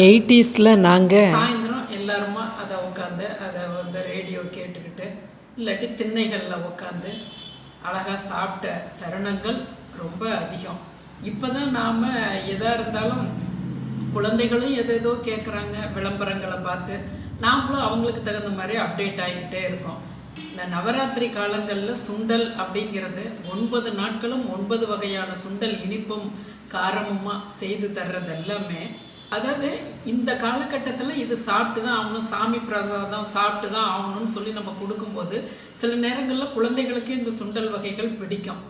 எயிட்டிஸில் நாங்கள் சாயந்தரம் எல்லாருமா அதை உட்காந்து அதை வந்து ரேடியோ கேட்டுக்கிட்டு இல்லாட்டி திண்ணைகளில் உட்காந்து அழகாக சாப்பிட்ட தருணங்கள் ரொம்ப அதிகம். இப்போ தான் நாம் எதாக இருந்தாலும் குழந்தைகளும் எது ஏதோ கேட்குறாங்க விளம்பரங்களை பார்த்து நாமளும் அவங்களுக்கு தகுந்த மாதிரி அப்டேட் ஆகிக்கிட்டே இருக்கோம். இந்த நவராத்திரி காலங்களில் சுண்டல் அப்படிங்கிறது ஒன்பது நாட்களும் ஒன்பது வகையான சுண்டல் இனிப்பும் காரமுமாக செய்து தர்றது எல்லாமே அதாவது இந்த காலகட்டத்தில் இது சாப்பிட்டு தான் ஆகணும் சாமி பிரசாதம் சாப்பிட்டு தான் ஆகணும்னு சொல்லி நம்ம கொடுக்கும்போது சில நேரங்களில் குழந்தைகளுக்கு இந்த சுண்டல் வகைகள் பிடிக்கும்.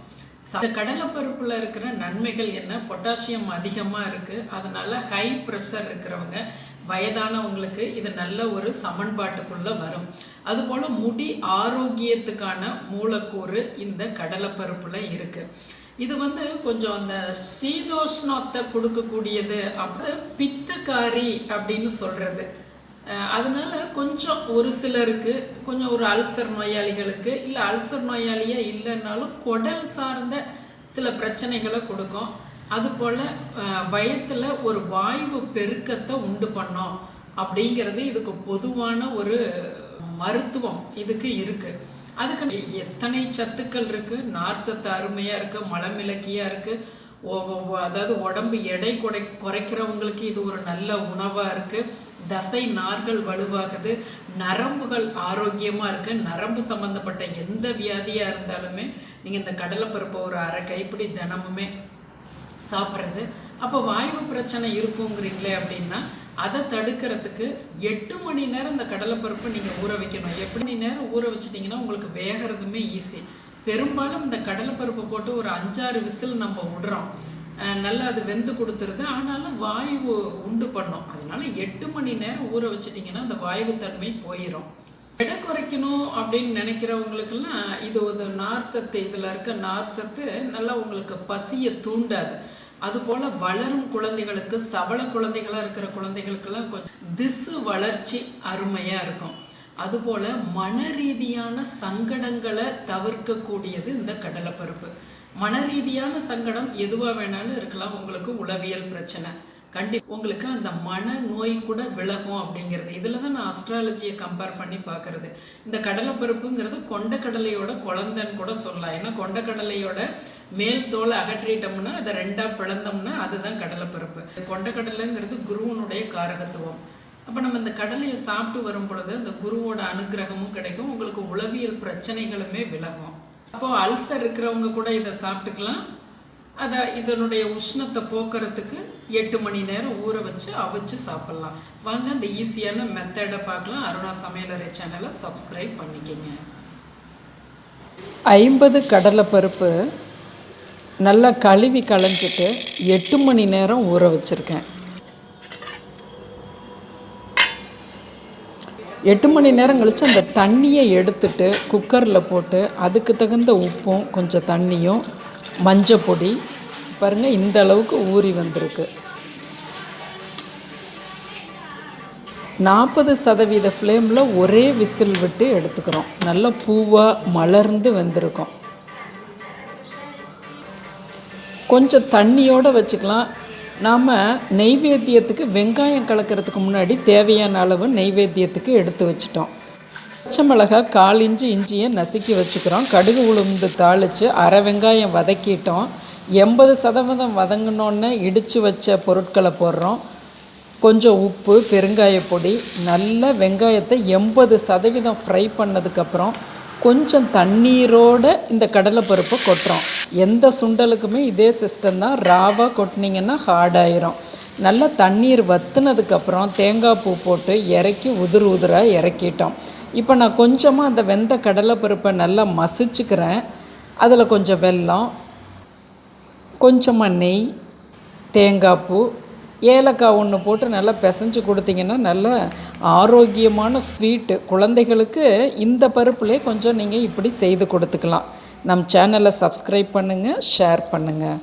ச- இந்த கடலைப்பருப்பில் இருக்கிற நன்மைகள் என்ன? பொட்டாசியம் அதிகமாக இருக்குது அதனால் ஹை ப்ரெஷர் இருக்கிறவங்க வயதானவங்களுக்கு இது நல்ல ஒரு சமன்பாட்டுக்குள்ளே வரும். அதுபோல் முடி ஆரோக்கியத்துக்கான மூலக்கூறு இந்த கடலைப்பருப்பில் இருக்குது இது வந்து கொஞ்சம் அந்த சீதோஷ்ணத்தை கொடுக்கக்கூடியது அப்படி பித்தக்காரி அப்படின்னு சொல்கிறது அதனால் அதனால கொஞ்சம் ஒரு சிலருக்கு கொஞ்சம் ஒரு அல்சர் நோயாளிகளுக்கு இல்லை அல்சர் நோயாளியாக இல்லைன்னாலும் குடல் சார்ந்த சில பிரச்சனைகளை கொடுக்கும். அதுபோல் வயத்தில் ஒரு வாய்வு பெருக்கத்தை உண்டு பண்ணோம் அப்படிங்கிறது இதுக்கு பொதுவான ஒரு மருத்துவம் இதுக்கு இருக்குது அதுக்கு எத்தனை சத்துக்கள் இருக்குது நார் சத்து அருமையாக இருக்குது மலமிளக்கியாக இருக்குது அதாவது உடம்பு எடை குறை குறைக்கிறவங்களுக்கு இது ஒரு நல்ல உணவாக இருக்குது தசை நார்கள் வலுவாகுது. நரம்புகள் ஆரோக்கியமாக இருக்குது நரம்பு சம்மந்தப்பட்ட எந்த வியாதியாக இருந்தாலுமே நீங்கள் இந்த கடலைப்பருப்பை ஒரு அரை கைப்பிடி தினமுமே சாப்பிட்றது. அப்போ வாய்வு பிரச்சனை இருக்குங்கிறீங்களே அப்படின்னா அதை தடுக்கிறதுக்கு எட்டு மணி நேரம் இந்த கடலைப்பருப்பு நீங்கள் ஊற வைக்கணும். எட்டு மணி நேரம் ஊற வச்சிட்டிங்கன்னா உங்களுக்கு வேகிறதுமே ஈஸி பெரும்பாலும் இந்த கடலைப்பருப்பு போட்டு ஒரு அஞ்சாறு விசில் நம்ம விடுறோம். நல்லா அது வெந்து கொடுத்துருது. ஆனாலும் வாயு உண்டு பண்ணும். அதனால எட்டு மணி நேரம் ஊற வச்சிட்டிங்கன்னா அந்த வாயு தன்மை போயிடும் எடை குறைக்கணும் அப்படின்னு நினைக்கிறவங்களுக்கெல்லாம் இது ஒரு நார் சத்து. இதில் இருக்க நார் சத்து நல்லா உங்களுக்கு பசியை தூண்டாது. அதுபோல் வளரும் குழந்தைகளுக்கு சவள குழந்தைகளாக இருக்கிற குழந்தைகளுக்கெல்லாம் கொஞ்சம் திசு வளர்ச்சி அருமையாக இருக்கும். அதுபோல் மன ரீதியான சங்கடங்களை தவிர்க்கக்கூடியது இந்த கடலைப்பருப்பு. மன ரீதியான சங்கடம் எதுவாக வேணாலும் இருக்கலாம் உங்களுக்கு உளவியல் பிரச்சனை. கண்டிப்பாக உங்களுக்கு அந்த மன நோய் கூட விலகும் அப்படிங்கிறது. இதில் தான் நான் அஸ்ட்ராலஜியை கம்பேர் பண்ணி பார்க்கறது. இந்த கடலைப்பருப்புங்கிறது கொண்டக்கடலையோட குழந்தைன்னு கூட சொல்லலாம். ஏன்னா கொண்டக்கடலையோட மேல் தோலை அகற்றிட்டோம்னா அதை ரெண்டாக பிளந்தோம்னா அதுதான் கடலைப்பருப்பு கொண்டக்கடலைங்கிறது குருவனுடைய காரகத்துவம். அப்போ நம்ம இந்த கடலையை சாப்பிட்டு வரும் பொழுது அந்த குருவோட அனுக்கிரகமும் கிடைக்கும். உங்களுக்கு உளவியல் பிரச்சனைகளுமே விலகும். அப்போது அல்சர் இருக்கிறவங்க கூட இதை சாப்பிட்டுக்கலாம். அதை இதனுடைய உஷ்ணத்தை போக்குறதுக்கு எட்டு மணி நேரம் ஊற வச்சு அவிச்சு சாப்பிட்லாம். வாங்க இந்த ஈஸியான மெத்தடை பார்க்கலாம். அருணா சமையலறை சேனலை சப்ஸ்கிரைப் பண்ணிக்கங்க. ஐம்பது கடலைப்பருப்பு நல்லா கழுவி களைஞ்சிட்டு எட்டு மணி நேரம் ஊற வச்சுருக்கேன். எட்டு மணி நேரம் கழித்து அந்த தண்ணியை எடுத்துட்டு குக்கரில் போட்டு அதுக்கு தகுந்த உப்பும் கொஞ்சம் தண்ணியும் மஞ்சள் பொடி பாருங்கள் இந்த அளவுக்கு ஊறி வந்திருக்கு. நாற்பது சதவீத ஃப்ளேமில் ஒரே விசில் விட்டு எடுத்துக்கிறோம். நல்லா பூவாக மலர்ந்து வந்திருக்கும். கொஞ்சம் தண்ணியோடு வச்சுக்கலாம். நாம் நெய்வேத்தியத்துக்கு வெங்காயம் கலக்கிறதுக்கு முன்னாடி தேவையான அளவு நெய்வேத்தியத்துக்கு எடுத்து வச்சிட்டோம். பச்சை மிளகாய் கால் இஞ்சி இஞ்சியை நசுக்கி வச்சுக்கிறோம். கடுகு உளுந்து தாளித்து அரை வெங்காயம் வதக்கிட்டோம். எண்பது சதவீதம் வதங்கினோன்னே இடித்து வச்ச பொருட்களை போடுறோம். கொஞ்சம் உப்பு பெருங்காய பொடி நல்ல வெங்காயத்தை எண்பது சதவீதம் ஃப்ரை பண்ணதுக்கப்புறம் கொஞ்சம் தண்ணீரோட இந்த கடலைப்பருப்பை கொட்டுறோம். எந்த சுண்டலுக்குமே இதே சிஸ்டம் தான். ராவாக கொட்டினீங்கன்னா ஹார்டாயிரும் நல்லா தண்ணீர் வத்துனதுக்கப்புறம் தேங்காய் பூ போட்டு இறக்கி உதிர் உதிராக இறக்கிட்டோம். இப்போ நான் கொஞ்சமாக அந்த வெந்த கடலைப்பருப்பை நல்லா மசிச்சுக்கிறேன். அதில் கொஞ்சம் வெல்லம் கொஞ்சமாக நெய் தேங்காய் பூ ஏலக்காய் ஒன்று போட்டு நல்லா பிசைஞ்சு கொடுத்தீங்கன்னா நல்ல ஆரோக்கியமான ஸ்வீட்டு. குழந்தைகளுக்கு இந்த பருப்புலேயே கொஞ்சம் நீங்கள் இப்படி செய்து கொடுத்துக்கலாம். நம் சேனலை சப்ஸ்கிரைப் பண்ணுங்கள் ஷேர் பண்ணுங்கள்